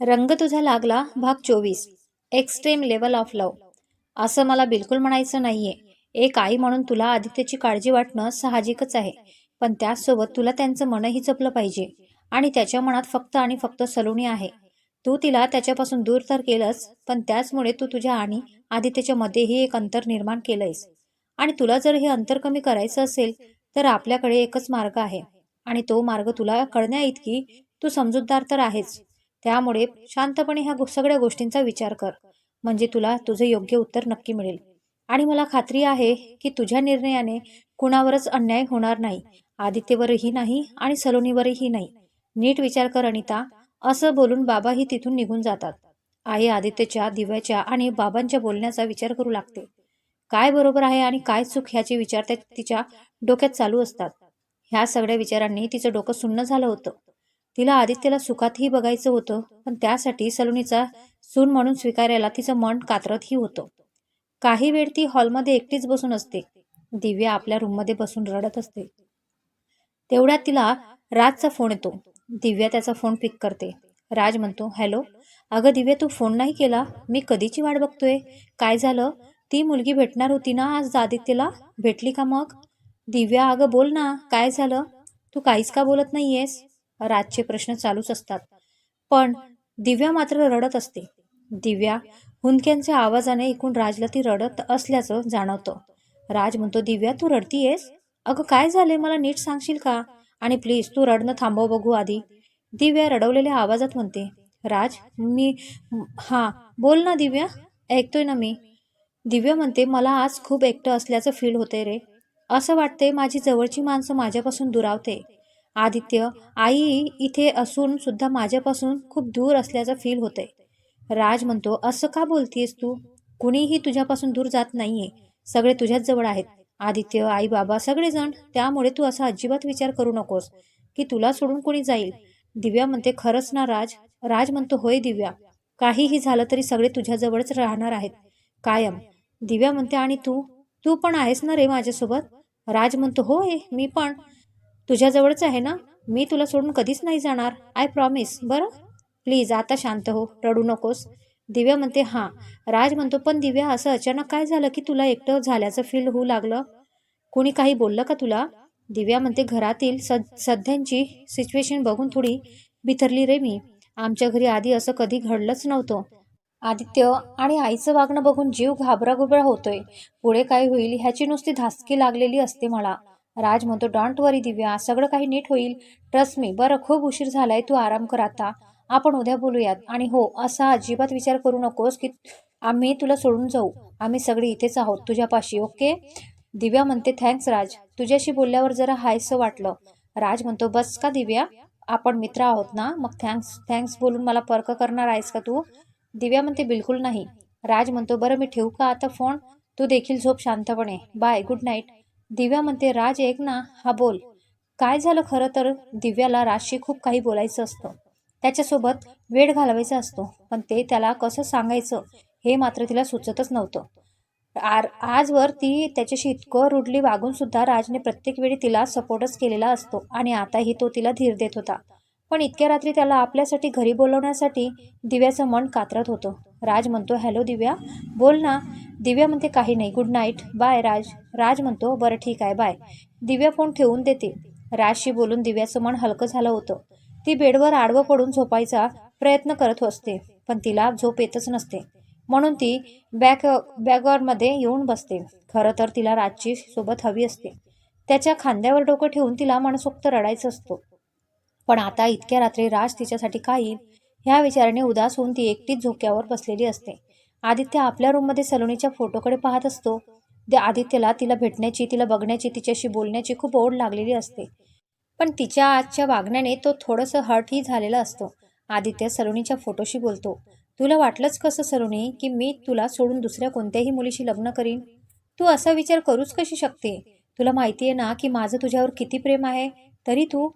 रंग तुझा लागला भाग चोवीस. एक्स्ट्रीम लेवल ऑफ लव असं मला बिलकुल म्हणायचं नाहीये. एक आई म्हणून तुला आदित्यची काळजी वाटणं साहजिकच आहे. पण त्याचसोबत तुला त्यांचं मनही जपलं पाहिजे. आणि त्याच्या मनात फक्त आणि फक्त सलोनी आहे. तू तिला त्याच्यापासून दूर तर केलंस पण त्याचमुळे तू तुझ्या आणि आदित्यच्या मध्येही एक अंतर निर्माण केलंयस. आणि तुला जर हे अंतर कमी करायचं असेल तर आपल्याकडे एकच मार्ग आहे. आणि तो मार्ग तुला कळण्या इतकी तू समजूतदार तर आहेच त्यामुळे शांतपणे ह्या गो- सगळ्या गोष्टींचा विचार कर. म्हणजे तुला तुझे योग्य उत्तर नक्की मिळेल. आणि मला खात्री आहे की तुझ्या निर्णयाने कुणावरच अन्याय होणार नाही. आदित्यवरही नाही आणि सलोनीवरही नाही. नीट विचार कर अनिता. असं बोलून बाबाही तिथून निघून जातात. आई आदित्यच्या दिव्याच्या आणि बाबांच्या बोलण्याचा विचार करू लागते. काय बरोबर आहे आणि काय चूक ह्याचे विचार त्या तिच्या डोक्यात चालू असतात. ह्या सगळ्या विचारांनी तिचं डोकं सुन्न झालं होतं. तिला आदित्यला सुखातही बघायचं होतं पण त्यासाठी सलोनीचा सून म्हणून स्वीकारायला तिचं मन कातरतही होतं. काही वेळ ती हॉलमध्ये एकटीच बसून असते. दिव्या आपल्या रूममध्ये बसून रडत असते. तेवढ्यात तिला राजचा फोन येतो. दिव्या त्याचा फोन पिक करते. राज म्हणतो हॅलो अगं दिव्या तू फोन नाही केला? मी कधीची वाट बघतोय? काय झालं? ती मुलगी भेटणार होती ना आज आदित्यला? भेटली का मग? दिव्या अगं बोल ना काय झालं? तू काहीच का बोलत नाहीयेस? राजचे प्रश्न चालूच असतात. पण दिव्या मात्र रडत असते. दिव्या हुंदक्यांच्या आवाजाने ऐकून राजला ती रडत असल्याचं जाणवतं. राज म्हणतो दिव्या तू रडतीयेस? अगं काय झाले मला नीट सांगशील का? आणि प्लीज तू रडणं थांबव बघू आधी. दिव्या रडवलेल्या आवाजात म्हणते राज मी हां बोल ना दिव्या ऐकतोय ना मी. दिव्या म्हणते मला आज खूप एकटं असल्याचं फील होते रे. असं वाटते माझी जवळची माणसं माझ्यापासून दुरावते. आदित्य आई इथे असून सुद्धा माझ्यापासून खूप दूर असल्याचं फील होतंय. राज म्हणतो असं का बोलतीयस तू? कुणीही तुझ्यापासून दूर जात नाहीये. सगळे तुझ्याच जवळ आहेत. आदित्य आई बाबा सगळेजण त्यामुळे तू असा अजिबात विचार करू नकोस की तुला सोडून कोणी जाईल. दिव्या म्हणते खरंच ना राज? राज म्हणतो होय दिव्या. काहीही झालं तरी सगळे तुझ्याजवळच राहणार आहेत. कायम. दिव्या म्हणते आणि तू? तू पण आहेस ना रे माझ्यासोबत? राज म्हणतो होय मी पण. तुझ्याजवळच आहे ना? मी तुला सोडून कधीच नाही जाणार आय प्रॉमिस बरं? प्लीज आता शांत हो. रडू नकोस. दिव्या म्हणते हां. राज म्हणतो पण दिव्या असं अचानक काय झालं की तुला एकटं झाल्याचं फील होऊ लागलं? कुणी काही बोललं का तुला? दिव्या म्हणते घरातील सद सध्यांची सिच्युएशन बघून थोडी बिथरली रे मी. आमच्या घरी आधी असं कधी घडलंच नव्हतं. आदित्य आणि आईचं वागणं बघून जीव घाबराघुबरा होतोय. पुढे काय होईल ह्याची नुसती धासकी लागलेली असते मला. राज म्हणतो डॉन्ट वरी दिव्या सगळं काही नीट होईल. ट्रस्ट मी बरं खूप उशीर झालाय तू आराम कर आता. आपण उद्या बोलूयात. आणि हो असा अजिबात विचार करू नकोस की आम्ही तुला सोडून जाऊ. आम्ही सगळे इथेच आहोत तुझ्यापाशी ओके? दिव्या म्हणते थँक्स राज. तुझ्याशी बोलल्यावर जरा हायसं वाटलं. राज म्हणतो बस का दिव्या? आपण मित्र आहोत ना? मग थँक्स थँक्स बोलून मला पर्क करणार आहेस का तू? दिव्या म्हणते बिलकुल नाही. राज म्हणतो बरं मी ठेवू का आता फोन तू देखील झोप शांतपणे. बाय गुड नाईट दिव्या म्हणते राज एक ना हा बोल. काय झालं खरं तर? दिव्याला राजशी खूप काही बोलायचं असतं. त्याच्यासोबत वेळ घालवायचा असतो. पण ते त्याला कसं सांगायचं हे मात्र तिला सुचतच नव्हतं. आर आजवर ती त्याच्याशी इतकं रुडली वागून सुद्धा राजने प्रत्येक वेळी तिला सपोर्टच केलेला असतो आणि आताही तो तिला धीर देत होता. पण इतक्या रात्री त्याला आपल्यासाठी घरी बोलवण्यासाठी दिव्याचं मन कात्रत होतं. राज म्हणतो हॅलो दिव्या. बोल ना. दिव्या म्हणते काही नाही good night. Bye Raj. Raj म्हणतो बरं ठीक आहे बाय. दिव्या फोन ठेवून देते. राजशी बोलून दिव्याचं मन हलकं झालं होतं. ती बेडवर आडवं पडून झोपायचा प्रयत्न करत असते पण तिला झोप येतच नसते. म्हणून ती बॅक बॅगवरमध्ये येऊन बसते. खरं तर तिला राजची सोबत हवी असते. त्याच्या खांद्यावर डोकं ठेवून तिला मनसोक्त रडायचं असतो. पण आता इतक्या रात्री राज तिच्यासाठी काय येईल ह्या विचाराने उदास होऊन ती एकटीच झोक्यावर बसलेली असते. आदित्य आपल्या रूममध्ये सलोनीच्या फोटोकडे पाहत असतो. त्या आदित्यला तिला भेटण्याची तिला बघण्याची तिच्याशी बोलण्याची खूप ओढ लागलेली असते. पण तिच्या आजच्या वागण्याने तो थोडंसं हर्टही झालेला असतो. आदित्य सलोनीच्या फोटोशी बोलतो तुला वाटलंच कसं सलोनी की मी तुला सोडून दुसऱ्या कोणत्याही मुलीशी लग्न करीन? तू असा विचार करूच कशी शकते? तुला माहिती आहे ना की माझं तुझ्यावर किती प्रेम आहे? तरी तू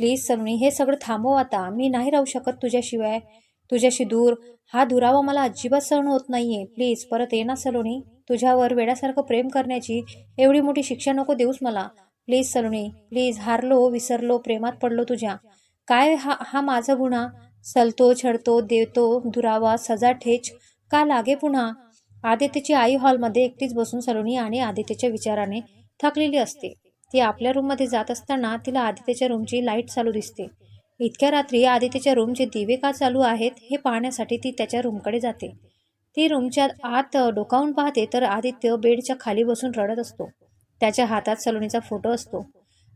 प्लीज सलोनी हे सगळं थांबव आता. मी नाही राहू शकत तुझ्याशिवाय. तुझ्याशी दूर. हा दुरावा मला अजिबात सहन होत नाहीये. प्लीज परत ये ना सलोनी. तुझ्यावर वेड्यासारखं प्रेम करण्याची एवढी मोठी शिक्षा नको देऊस मला. प्लीज सलोनी प्लीज हारलो विसरलो प्रेमात पडलो तुझ्या. काय हा हा माझा गुन्हा? सलतो छडतो देतो दुरावा सजा ठेच. का लागे पुन्हा? आदित्यची आई हॉलमध्ये एकटीच बसून सलोनी आणि आदित्यच्या विचाराने थकलेली असते. ती आपल्या रूममध्ये जात असताना तिला आदित्यच्या रूमची लाइट चालू दिसते. इतक्या रात्री आदित्यच्या रूमचे दिवे का चालू आहेत हे पाहण्यासाठी ती त्याच्या रूमकडे जाते. ती रूमच्या आत डोकावून पाहते तर आदित्य बेडच्या खाली बसून रडत असतो. त्याच्या हातात सलोनीचा फोटो असतो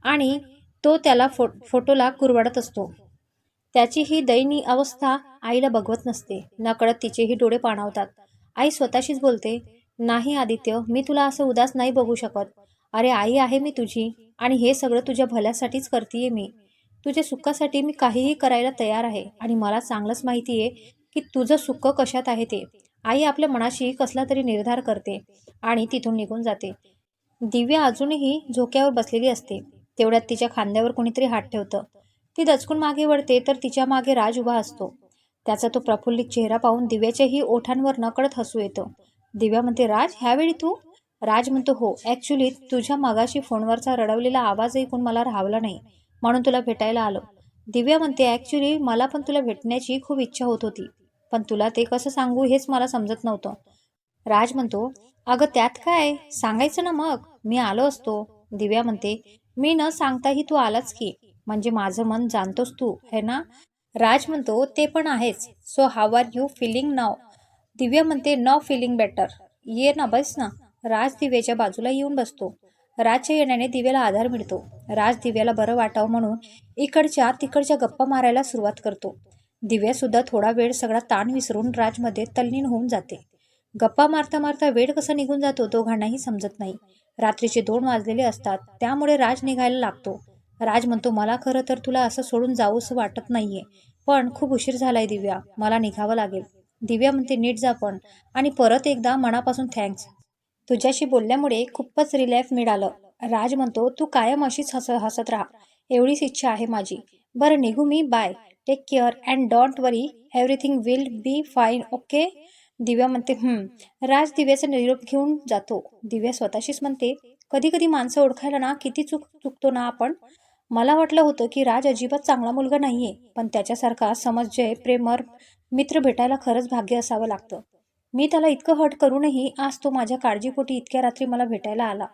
आणि तो त्याला फो फोटोला कुरवाडत असतो. त्याची ही दयनीय अवस्था आईला बघवत नसते. नकळत तिचेही डोळे पाणावतात. आई स्वतःशीच बोलते नाही आदित्य मी तुला असं उदास नाही बघू शकत. अरे आई आहे मी तुझी आणि हे सगळं तुझ्या भल्यासाठीच करतेय मी. तुझ्या सुखासाठी मी काहीही करायला तयार आहे आणि मला चांगलंच माहिती आहे की तुझं सुख कशात आहे ते. आई आपल्या मनाशी कसला तरी निर्धार करते आणि तिथून निघून जाते. दिव्या अजूनही झोक्यावर बसलेली असते. तेवढ्यात तिच्या खांद्यावर कोणीतरी हात ठेवतं. ती दचकून मागे वळते तर तिच्यामागे राज उभा असतो. त्याचा तो प्रफुल्लित चेहरा पाहून दिव्याच्याही ओठांवर नकळत हसू येतं. दिव्या म्हणते राज ह्यावेळी तू राज म्हणतो हो ॲक्च्युली तुझ्या मगाशी फोनवरचा रडवलेला आवाज ऐकून मला राहावला नाही म्हणून तुला भेटायला आलो. दिव्या म्हणते ॲक्च्युली मला पण तुला भेटण्याची खूप इच्छा होत होती पण तुला ते कसं सांगू हेच मला समजत नव्हतं. राज म्हणतो अगं त्यात काय? सांगायचं ना मग मी आलो असतो. दिव्या म्हणते मी न सांगताही तू आलाच की म्हणजे माझं मन जाणतोस तू है ना? राज म्हणतो ते पण आहेच so how are you feeling नाव दिव्या म्हणते न फिलिंग बेटर ये ना बस ना. राज दिव्याच्या बाजूला येऊन बसतो. राजच्या येण्याने दिव्याला आधार मिळतो. राज दिव्याला बरं वाटावं म्हणून इकडच्या तिकडच्या गप्पा मारायला सुरुवात करतो. दिव्यासुद्धा थोडा वेळ सगळा ताण विसरून राजमध्ये तल्लीन होऊन जाते. गप्पा मारता मारता वेळ कसा निघून जातो दोघांनाही समजत नाही. रात्रीचे दोन वाजलेले असतात. त्यामुळे राज निघायला लागतो. राज म्हणतो मला खरं तर तुला असं सोडून जाऊसं वाटत नाहीये. पण खूप उशीर झालाय दिव्या. मला निघावं लागेल. दिव्या म्हणते नीट जा पण. आणि परत एकदा मनापासून थँक्स. तुझ्याशी बोलल्यामुळे खूपच रिलॅफ मिळालं. राज म्हणतो तू कायम अशीच हस हसत राहा. एवढीच इच्छा आहे माझी. बरं निघू मी? Bye take care and don't worry everything will be fine okay Divya म्हणते हम्म. राज दिव्याचा निरोप घेऊन जातो. दिव्या स्वतःशीच म्हणते कधी कधी माणसं ओळखायला ना किती चूक चुकतो ना आपण? मला वाटलं होतं की राज अजिबात चांगला मुलगा नाहीये पण त्याच्यासारखा समजजय प्रेमर मित्र भेटायला खरंच भाग्य असावं लागतं. मी त्याला इतकं हट करूनही आज तो माझ्या काळजीपोटी इतक्या रात्री मला भेटायला आला.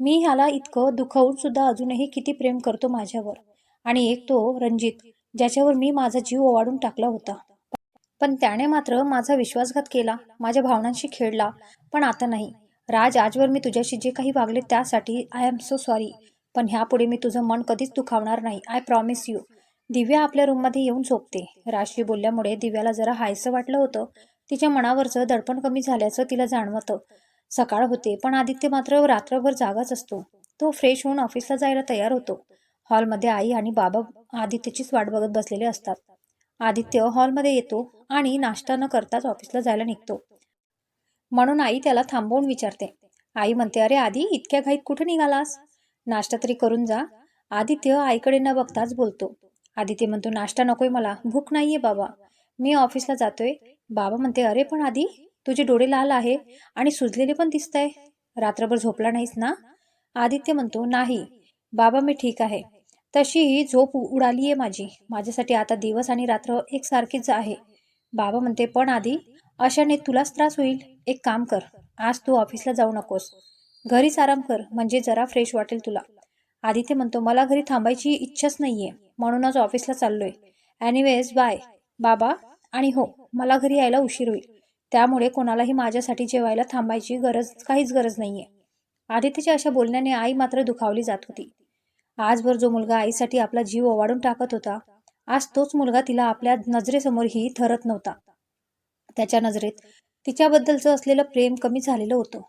मी ह्याला इतकं दुखवून सुद्धा अजूनही किती प्रेम करतो माझ्यावर. आणि एक तो रणजित ज्याच्यावर मी माझा जीव ओवाडून टाकला होता. पण त्याने मात्र माझा विश्वासघात केला माझ्या भावनांशी खेळला पण आता नाही. राज आजवर मी तुझ्याशी जे काही वागले त्यासाठी आय एम सो सॉरी पण ह्यापुढे मी तुझं मन कधीच दुखावणार नाही. आय प्रॉमिस यू दिव्या आपल्या रूममध्ये येऊन झोपते. राजशी बोलल्यामुळे दिव्याला जरा हायसं वाटलं होतं तिच्या मनावरचं दडपण कमी झाल्याचं तिला जाणवतं. सकाळ होते पण आदित्य मात्र रात्रभर जागाच असतो. तो फ्रेश होऊन ऑफिसला जायला तयार होतो. हॉलमध्ये आई आणि बाबा आदित्यचीच वाट बघत बसलेले असतात. आदित्य हॉलमध्ये येतो आणि नाश्ता न करताच ऑफिसला जायला निघतो. म्हणून आई त्याला थांबवून विचारते. आई म्हणते अरे आधी इतक्या घाईत कुठे निघालास? नाश्ता तरी करून जा. आदित्य आईकडे न बघताच बोलतो. आदित्य म्हणतो नाश्ता नकोय मला भूक नाहीये बाबा. मी ऑफिसला जातोय. बाबा म्हणते अरे पण आधी तुझे डोळे लाल आहे आणि सुजलेले पण दिसत रात्रभर झोपला नाहीस ना? आदित्य म्हणतो नाही. बाबा मी ठीक आहे. तशीही झोप उडाली आहे माझी. माझ्यासाठी आता दिवस आणि रात्र एकसारखीच आहे. बाबा म्हणते पण आधी अशाने तुलाच त्रास होईल. एक काम कर. आज तू ऑफिसला जाऊ नकोस. घरीच आराम कर. म्हणजे जरा फ्रेश वाटेल तुला. आदित्य म्हणतो मला घरी थांबायची इच्छाच नाहीये. म्हणूनच ऑफिसला चाललोय. एनिवेज बाय बाबा आणि हो मला घरी यायला उशीर होईल. त्यामुळे कोणालाही माझ्यासाठी जेवायला थांबायची गरज काहीच गरज नाहीये. आदित्यच्या अशा बोलण्याने आई मात्र दुखावली जात होती. आजभर जो मुलगा आईसाठी आपला जीव ओवाळून टाकत होता आज तोच मुलगा तिला आपल्या नजरेसमोरही ठरत नव्हता. त्याच्या नजरेत तिच्याबद्दलचं असलेलं प्रेम कमी झालेलं होतं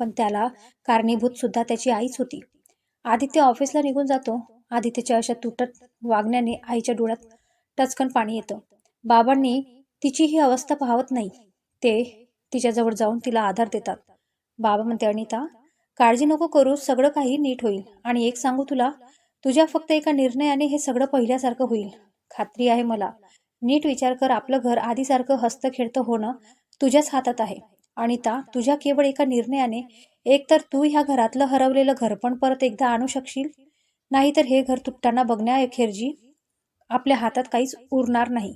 पण त्याला कारणीभूत सुद्धा त्याची आईच होती. आदित्य ऑफिसला निघून जातो. आदित्यच्या अशा तुटत वागण्याने आईच्या डोळ्यात टचकन पाणी येतं. बाबांनी तिची ही अवस्था पाहत नाही. ते तिच्याजवळ जाऊन तिला आधार देतात. बाबा म्हणते अनिता काळजी नको करू सगळं काही नीट होईल. आणि एक सांगू तुला तुझ्या फक्त एका निर्णयाने हे सगळं पहिल्यासारखं होईल. खात्री आहे मला. नीट विचार कर आपलं घर आधीसारखं हस्त खेळतं होणं तुझ्याच हातात आहे. अनिता तुझ्या केवळ एका निर्णयाने एकतर तू ह्या घरातलं हरवलेलं घरपण परत एकदा आणू शकशील? नाहीतर हे घर तुटताना बघण्याखेरजी आपल्या हातात काहीच उरणार नाही.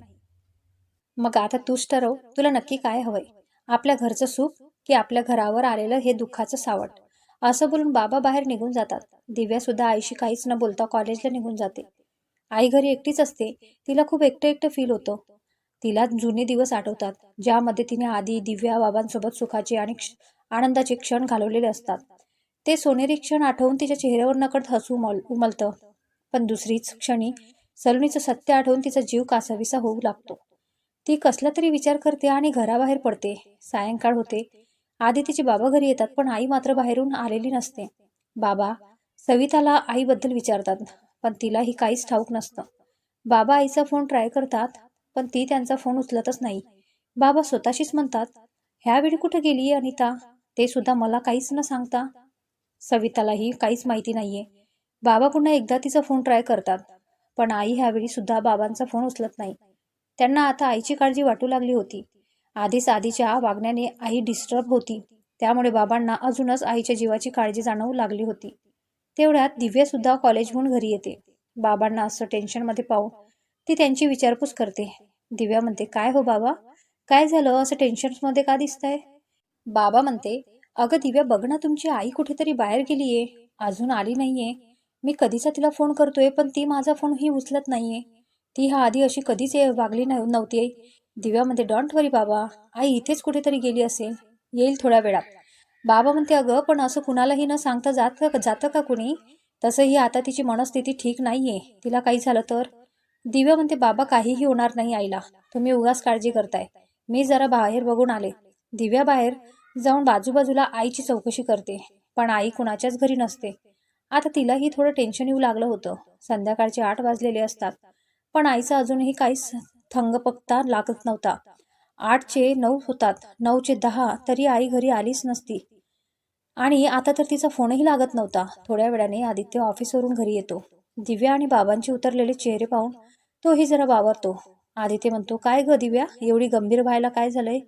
मग आता तूच ठरव तुला नक्की काय हवंय. आपल्या घरचं सुख की आपल्या घरावर आलेलं हे दुःखाचं सावट. असं बोलून बाबा बाहेर निघून जातात. दिव्या सुद्धा आईशी काहीच न बोलता कॉलेजला निघून जाते. आई घरी एकटीच असते. तिला खूप एकटं एकटं फील होतं. तिला जुने दिवस आठवतात ज्यामध्ये तिने आधी दिव्या बाबांसोबत सुखाचे आणि क्ष- आनंदाचे क्षण घालवलेले असतात. ते सोनेरी क्षण आठवून तिच्या चेहऱ्यावर नकळत हसू उमल उमलतं. पण दुसरीच क्षणी सलोनीचं सत्य आठवून तिचा जीव कासाविसा होऊ लागतो. ती कसला तरी विचार करते आणि घराबाहेर पडते. सायंकाळ होते. आधी तिचे बाबा घरी येतात पण आई मात्र बाहेरून आलेली नसते. बाबा सविताला आईबद्दल विचारतात पण तिलाही काहीच ठाऊक नसतं. बाबा आईचा फोन ट्राय करतात पण ती त्यांचा फोन उचलतच नाही. बाबा स्वतःशीच म्हणतात ह्यावेळी कुठे गेली अनिता? ते सुद्धा मला काहीच न सांगता. सवितालाही काहीच माहिती नाहीये. बाबा पुन्हा एकदा तिचा फोन ट्राय करतात पण आई ह्यावेळी सुद्धा बाबांचा फोन उचलत नाही. त्यांना आता आईची काळजी वाटू लागली होती. आधीच आधीच्या वागण्याने आई डिस्टर्ब होती. त्यामुळे बाबांना अजूनच आईच्या जीवाची काळजी जाणवू लागली होती. तेवढ्यात दिव्या सुद्धा कॉलेजहून घरी येते. बाबांना असं टेन्शनमध्ये पाहून ती त्यांची विचारपूस करते. दिव्या म्हणते काय हो बाबा? काय झालं? असं टेन्शनमध्ये का दिसतंय? बाबा म्हणते अगं दिव्या बघ ना तुमची आई कुठेतरी बाहेर गेलीये. अजून आली नाहीये. मी कधीचा तिला फोन करतोय पण ती माझा फोनही उचलत नाहीये. ती हा आधी अशी कधीच वागली नव्हती दिव्यामध्ये डॉन्ट वरी बाबा. आई इथेच कुठेतरी गेली असेल. येईल थोड्या वेळात. बाबा म्हणते अगं पण असं कुणालाही न सांगता जात का जातं का कुणी? तसंही आता तिची मनस्थिती ठीक नाहीये. तिला काही झालं तर? दिव्या म्हणते बाबा काहीही होणार नाही आईला. तुम्ही उगाच काळजी करताय. मी जरा बाहेर बघून आले. दिव्या बाहेर जाऊन बाजूबाजूला आईची चौकशी करते पण आई कुणाच्याच घरी नसते. आता तिलाही थोडं टेन्शन येऊ लागलं होतं. संध्याकाळचे आठ वाजलेले असतात. पण आईचा अजूनही काहीच थंगपक्ता लागत नव्हता. आठचे नऊ होतात. नऊचे दहा तरी आई घरी आलीच नसती. आणि आता तर तिचा फोनही लागत नव्हता. थोड्या वेळाने आदित्य ऑफिसवरून घरी येतो. दिव्या आणि बाबांचे उतरलेले चेहरे पाहून तोही जरा बावरतो आदित्य म्हणतो काय ग दिव्या? एवढी गंभीर व्हायला काय झालंय?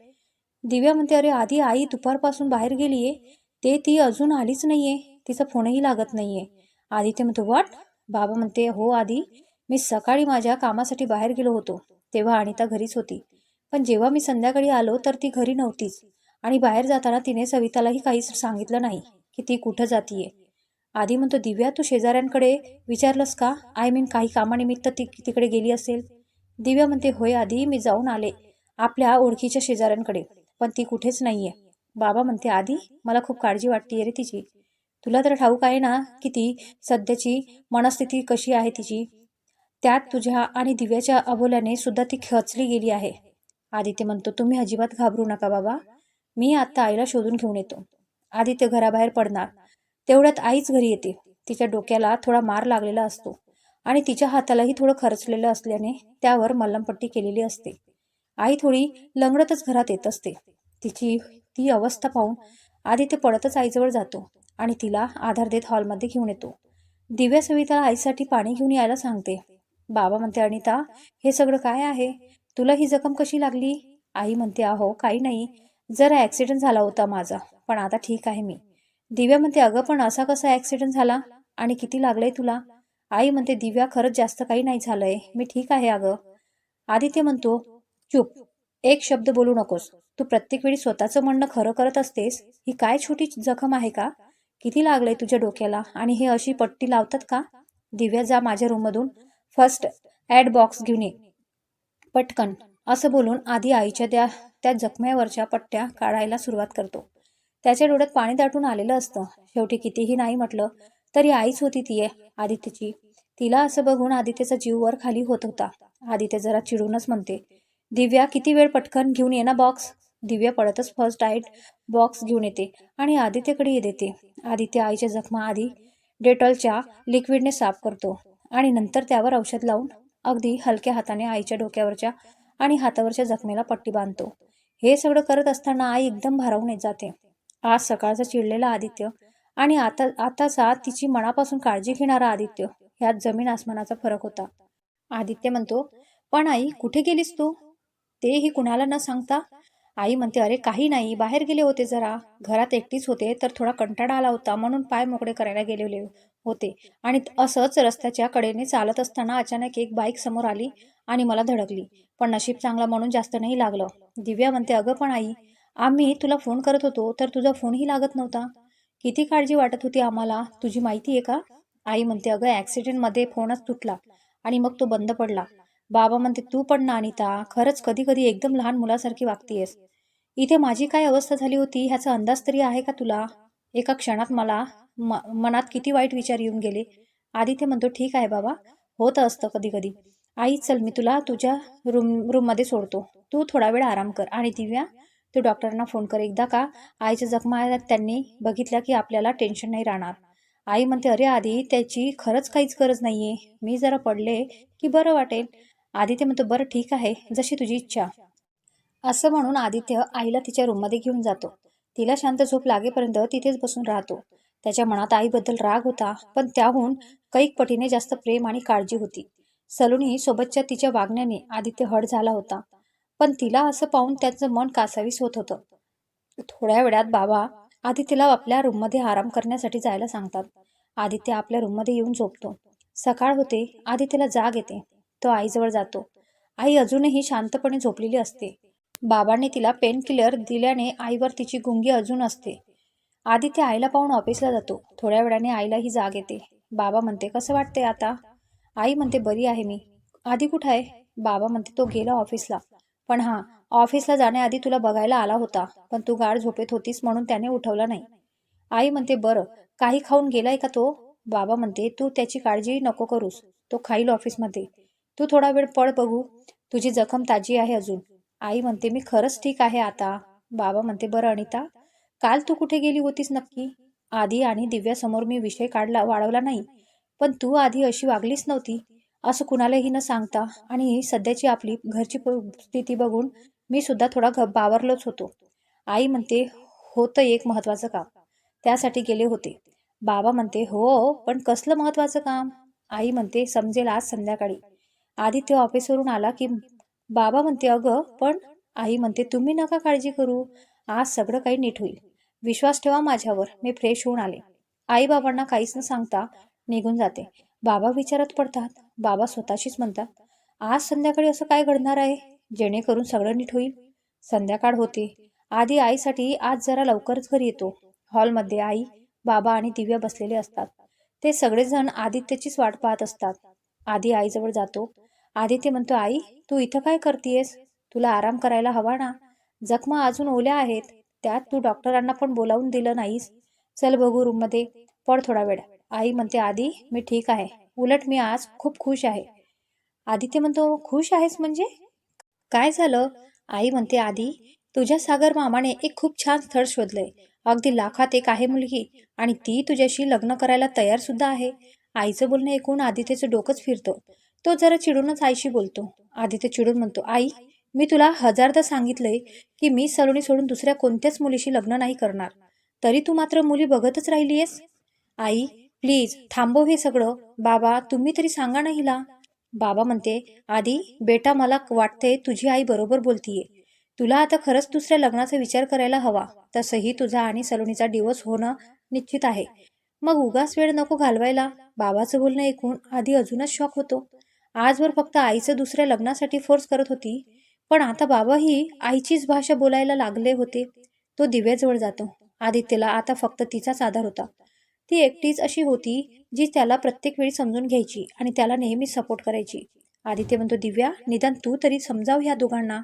दिव्या म्हणते अरे आधी आई दुपारपासून बाहेर गेलीये. ते ती अजून आलीच नाहीये. तिचा फोनही लागत नाहीये. आदित्य म्हणतो वाट बाबा म्हणते हो आधी. मी सकाळी माझ्या कामासाठी बाहेर गेलो होतो तेव्हा अनिता घरीच होती. पण जेव्हा मी संध्याकाळी आलो तर ती घरी नव्हतीच आणि बाहेर जाताना तिने सवितालाही काहीच सांगितलं नाही की ती कुठं जातीये. आधी म्हणतो दिव्या तू शेजाऱ्यांकडे विचारलंस का? आय मीन काही कामानिमित्त ती तिकडे गेली असेल? दिव्या म्हणते होय आधी मी जाऊन आले आपल्या ओळखीच्या शेजाऱ्यांकडे पण ती कुठेच नाहीये. बाबा म्हणते आधी? मला खूप काळजी वाटते रे तिची. तुला तर ठाऊक आहे ना की ती सध्याची मनस्थिती कशी आहे तिची? त्यात तुझ्या आणि दिव्याच्या अबोल्याने सुद्धा ती खचली गेली आहे. आदित्य म्हणतो तुम्ही अजिबात घाबरू नका बाबा. मी आत्ता आईला शोधून घेऊन येतो. आदित्य घराबाहेर पडणार. तेवढ्यात आईच घरी येते. तिच्या डोक्याला थोडा मार लागलेला असतो आणि तिच्या हातालाही थोडं खरचलेलं असल्याने त्यावर मल्लमपट्टी केलेली असते. आई थोडी लंगडतच घरात येत असते. तिची ती अवस्था पाहून आदित्य पडतच आईजवळ जातो आणि तिला आधार देत हॉलमध्ये घेऊन येतो. दिव्या सविताला आईसाठी पाणी घेऊन यायला सांगते. बाबा म्हणते अनिता हे सगळं काय आहे? तुला ही जखम कशी लागली? आई म्हणते अहो काही नाही. जरा ॲक्सिडेंट झाला होता माझा पण आता ठीक आहे मी. दिव्या म्हणते अगं पण असा कसा ॲक्सिडेंट झाला? आणि किती लागलंय तुला? आई म्हणते दिव्या खरंच जास्त काही नाही झालंय. मी ठीक आहे अगं. आदित्य म्हणतो चुप. एक शब्द बोलू नकोस. तू प्रत्येक वेळी स्वतःचं म्हणणं खरं करत असतेस. ही काय छोटी जखम आहे का? किती लागलंय तुझ्या डोक्याला? आणि हे अशी पट्टी लावतात का? दिव्या जा माझ्या रूममधून फर्स्ट ॲड बॉक्स घेऊन ये. पटकन. असं बोलून आधी आईच्या त्या त्या जखम्यावरच्या पट्ट्या काढायला सुरुवात करतो. त्याच्या डोळ्यात पाणी दाटून आलेलं असतं. शेवटी कितीही नाही म्हटलं तरी आईच होती ती आदित्यची. तिला असं बघून आदित्यचा जीव वर खाली होत होता. आदित्य जरा चिडूनच म्हणते दिव्या किती वेळ पटकन घेऊन ये ना बॉक्स? दिव्या पडतच फर्स्ट आईट बॉक्स घेऊन येते आणि आदित्यकडे देते आदित्य आईच्या जखमा आधी डेटॉलच्या लिक्विडने साफ करतो. आणि नंतर त्यावर औषध लावून अगदी हलक्या हाताने आईच्या डोक्यावरच्या आणि हातावरच्या जखमेला पट्टी बांधतो. हे सगळं करत असताना आई एकदम भारावून येत जाते. आज सकाळचा चिडलेला आदित्य आणि आता आताचा तिची मनापासून काळजी घेणारा आदित्य ह्यात जमीन आसमानाचा फरक होता. आदित्य म्हणतो पण आई कुठे गेलीस तू? तेही कुणाला न सांगता? आई म्हणते अरे काही नाही. बाहेर गेले होते जरा. घरात एकटीच होते तर थोडा कंटाळा आला होता. म्हणून पाय मोकळे करायला गेलेले. होते. आणि असंच रस्त्याच्या कडेने चालत असताना अचानक एक बाईक समोर आली आणि मला धडकली. पण नशीब चांगला म्हणून जास्त नाही लागलं. दिव्या म्हणते अगं पण आई आम्ही तुला फोन करत होतो तर तुझा फोनही लागत नव्हता. किती काळजी वाटत होती आम्हाला? तुझी माहिती आहे का? आई म्हणते अगं ॲक्सिडेंटमध्ये फोनच तुटला आणि मग तो बंद पडला. बाबा म्हणते तू पण ना अनिता खरंच कधी कधी एकदम लहान मुलासारखी वागतीयस. इथे माझी काय अवस्था झाली होती? ह्याचा अंदाज तरी आहे का तुला? एका क्षणात मला म मनात किती वाईट विचार येऊन गेले. आदित्य म्हणतो ठीक आहे बाबा होत असतं कधी कधी आई चल मी तुला तुझ्या रूम रूममध्ये सोडतो. तू थोडा वेळ आराम कर आणि दिव्या तू डॉक्टरांना फोन कर. एकदा का आईच्या जखमा त्यांनी बघितल्या की आपल्याला टेन्शन नाही राहणार. आई म्हणते अरे आधी त्याची खरंच काहीच गरज नाहीये. मी जरा पडले की बरं वाटेल. आदित्य म्हणतो बरं ठीक आहे जशी तुझी इच्छा. असं म्हणून आदित्य आईला तिच्या रूममध्ये घेऊन जातो. तिला शांत झोप लागेपर्यंत तिथेच बसून राहतो. त्याच्या मनात आईबद्दल राग होता पण त्याहून कैक पटीने जास्त प्रेम आणि काळजी होती. सलोनी सोबतच्या तिच्या वागण्याने आदित्य हड झाला होता. पण तिला असं पाहून त्याचं मन कासावीस होत होतं. थोड्या वेळात बाबा आदित्यला आपल्या रूममध्ये आराम करण्यासाठी जायला सांगतात. आदित्य आपल्या रूममध्ये येऊन झोपतो. सकाळ होते आदित्यला जाग येते. तो आईजवळ जातो. आई अजूनही शांतपणे झोपलेली असते. बाबांनी तिला पेन किलर दिल्याने आईवर तिची गुंगी अजून असते. आदित्य आईला पाहून ऑफिसला जातो. थोड्या वेळाने आईलाही जाग येते. बाबा म्हणते कसं वाटते आता? आई म्हणते बरी आहे मी. आधी कुठं आहे? बाबा म्हणते तो गेला ऑफिसला. पण हां ऑफिसला जाण्याआधी तुला बघायला आला होता पण तू गाढ झोपेत होतीस म्हणून त्याने उठवला नाही. आई म्हणते बरं काही खाऊन गेलाय का तो? बाबा म्हणते तू त्याची काळजी नको करूस तो खाईल ऑफिसमध्ये. तू थोडा वेळ पळ बघू. तुझी जखम ताजी आहे अजून. आई म्हणते मी खरंच ठीक आहे आता. बाबा म्हणते बरं अनिता काल तू कुठे गेली होतीस नक्की? आधी आणि दिव्यासमोर मी विषय काढला वाढवला नाही पण तू आधी अशी वागलीच नव्हती असं कुणालाही न सांगता. आणि सध्याची आपली घरची स्थिती बघून मी सुद्धा थोडा घ बावरलोच होतो. आई म्हणते होतं एक महत्त्वाचं काम. त्यासाठी गेले होते. बाबा म्हणते हो पण कसलं महत्त्वाचं काम? आई म्हणते समजेल आज संध्याकाळी. आधी तो ऑफिसवरून आला की बाबा म्हणते अगं पण आई म्हणते तुम्ही नका काळजी करू. आज सगळं काही नीट होईल. विश्वास ठेवा माझ्यावर. मी फ्रेश होऊन आले. आई बाबांना काहीच न सांगता निघून जाते. बाबा विचारत पडतात. बाबा स्वतःशीच म्हणतात आज संध्याकाळी असं काय घडणार आहे? जेणेकरून सगळं नीट होईल. संध्याकाळ होते. आधी आईसाठी आज जरा लवकरच घरी येतो. हॉलमध्ये आई बाबा आणि दिव्या बसलेले असतात. ते सगळेजण आदित्यचीच वाट पाहत असतात. आधी आईजवळ जातो. आदित्य म्हणतो आई तू इथं काय करतेयस? तुला आराम करायला हवा ना? जखमा अजून ओल्या आहेत. त्यात तू डॉक्टरांना पण बोलावून दिलं नाहीस. चल बघू रूममध्ये पड थोडा वेळ. आई म्हणते आधी मी ठीक आहे. उलट मी आज खूप खुश आहे. आदित्य म्हणतो खुश आहेस म्हणजे? काय झालं? आई म्हणते आधी तुझ्या सागर मामाने एक खूप छान स्थळ शोधलंय. अगदी लाखात एक आहे मुलगी आणि ती तुझ्याशी लग्न करायला तयार सुद्धा आहे. आईचं बोलणं ऐकून आदित्यचं डोकंच फिरतं. तो जरा चिडूनच आईशी बोलतो. आदित्य चिडून म्हणतो आई मी तुला हजारदा सांगितलंय की मी सलोनी सोडून दुसऱ्या कोणत्याच मुलीशी लग्न नाही करणार. तरी तू मात्र मुली बघतच राहिलीयस? आई प्लीज थांबव हे सगळं. बाबा तुम्ही तरी सांगा ना हिला. बाबा म्हणते आधी बेटा मला वाटते तुझी आई बरोबर बोलतीये. तुला आता खरंच दुसऱ्या लग्नाचा विचार करायला हवा. तसंही तुझा आणि सलोनीचा डिवोर्स होणं निश्चित आहे. मग उगाच वेळ नको घालवायला. बाबाचं बोलणं ऐकून आधी अजूनच शॉक होतो. आजवर फक्त आईचं दुसऱ्या लग्नासाठी फोर्स करत होती. पण आता बाबाही आईचीच भाषा बोलायला लागले होते. तो दिव्याजवळ जातो. आदित्यला आता फक्त तिचाच आधार होता. ती एकटीच अशी होती जी त्याला प्रत्येक वेळी समजून घ्यायची आणि त्याला नेहमी सपोर्ट करायची. आदित्य म्हणतो दिव्या निदान तू तरी समजाव ह्या दोघांना.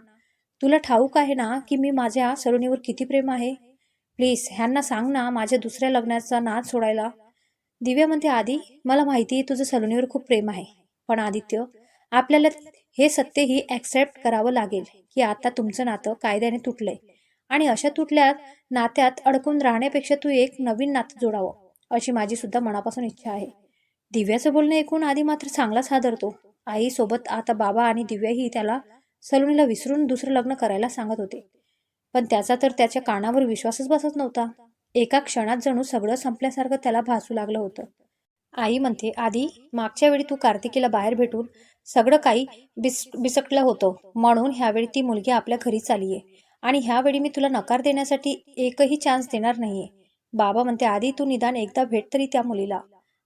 तुला ठाऊक आहे ना की मी माझ्या सलोनीवर किती प्रेम आहे? प्लीज ह्यांना सांग ना माझ्या दुसऱ्या लग्नाचा नाद सोडायला. दिव्या म्हणते आधी मला माहिती आहे तुझं सलोनीवर खूप प्रेम आहे. पण आदित्य आपल्याला हे सत्यही ॲक्सेप्ट करावं लागेल की आता तुमचं नातं कायद्याने तुटलंय. आणि अशा तुटल्या नात्यात अडकून राहण्यापेक्षा तू एक नवीन नातं जोडावं अशी माझी सुद्धा मनापासून इच्छा आहे. दिव्याचं बोलणं ऐकून आधी मात्र चांगलाच हादरतो आईसोबत आता बाबा आणि दिव्याही त्याला सलोनीला विसरून दुसरं लग्न करायला सांगत होते. पण त्याचा तर त्याच्या कानावर विश्वासच बसत नव्हता. एका क्षणात जणू सगळं संपल्यासारखं त्याला भासू लागलं होतं. आई म्हणते आधी मागच्या वेळी तू कार्तिकीला बाहेर भेटून सगळं काही बिस बिसकलं होतं. म्हणून ह्यावेळी ती मुलगी आपल्या घरीच आली आहे आणि ह्यावेळी मी तुला नकार देण्यासाठी एकही चान्स देणार नाहीये. बाबा म्हणते आधी तू निदान एकदा भेट तरी त्या मुलीला.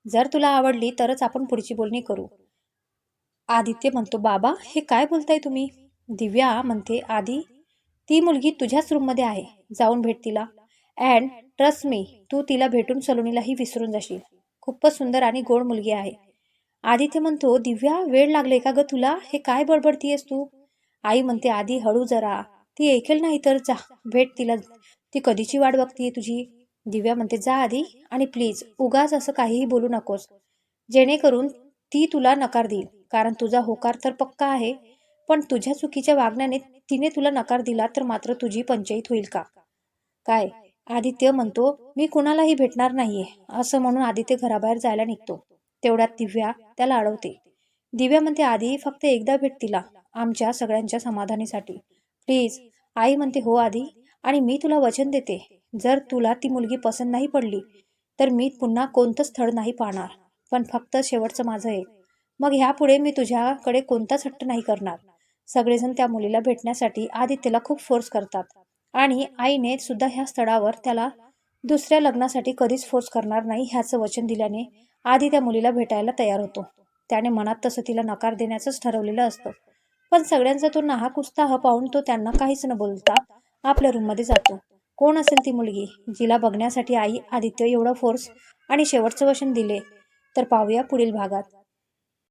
जर तुला आवडली तरच आपण पुढची बोलणी करू. आदित्य म्हणतो बाबा हे काय बोलताय तुम्ही? दिव्या म्हणते आधी ती मुलगी तुझ्याच रूममध्ये आहे. जाऊन भेट तिला. अँड ट्रस्ट मी तू तिला भेटून सलोनीलाही विसरून जाशील. खूपच सुंदर आणि गोड मुलगी आहे. आदित्य म्हणतो दिव्या वेळ लागले का ग तुला? हे काय बडबडतीयस तू? आई म्हणते आधी हळू जरा. ती ऐकेल नाही तर जा. भेट तिला ती कधीची वाट बघतीये तुझी? दिव्या म्हणते जा आधी आणि प्लीज उगाच असं काहीही बोलू नकोस. जेणेकरून ती तुला नकार देईल. कारण तुझा होकार तर पक्का आहे. पण तुझ्या चुकीच्या वागण्याने तिने तुला नकार दिला तर मात्र तुझी पंचायत होईल का? काय? आदित्य म्हणतो मी कुणालाही भेटणार नाहीये असं म्हणून आदित्य घराबाहेर जायला निघतो. तेवढ्यात दिव्या त्याला अडवते. दिव्या म्हणते आधी फक्त एकदा भेट तिला आमच्या सगळ्यांच्या समाधानीसाठी. प्लीज आई म्हणते हो आधी आणि मी तुला वचन देते. जर तुला ती मुलगी पसंत नाही पडली तर मी पुन्हा कोणतं स्थळ नाही पाहणार पण फक्त शेवटचं माझं एक. मग ह्यापुढे मी तुझ्याकडे कोणताच हट्ट नाही करणार. सगळेजण त्या मुलीला भेटण्यासाठी आदित्यला खूप फोर्स करतात. आणि आईने सुद्धा ह्या स्थळावर त्याला दुसऱ्या लग्नासाठी कधीच फोर्स करणार नाही ह्याचं वचन दिल्याने आधी त्या मुलीला भेटायला तयार होतो. त्याने मनात तसं तिला नकार देण्याचंच ठरवलेलं असतं. पण सगळ्यांचा तो नाहक उत्साह पाहून तो त्यांना काहीच न बोलता आपल्या रूममध्ये जातो. कोण असेल ती मुलगी? जिला बघण्यासाठी आई आदित्य एवढा फोर्स आणि शेवटचं वचन दिले तर पाहूया पुढील भागात.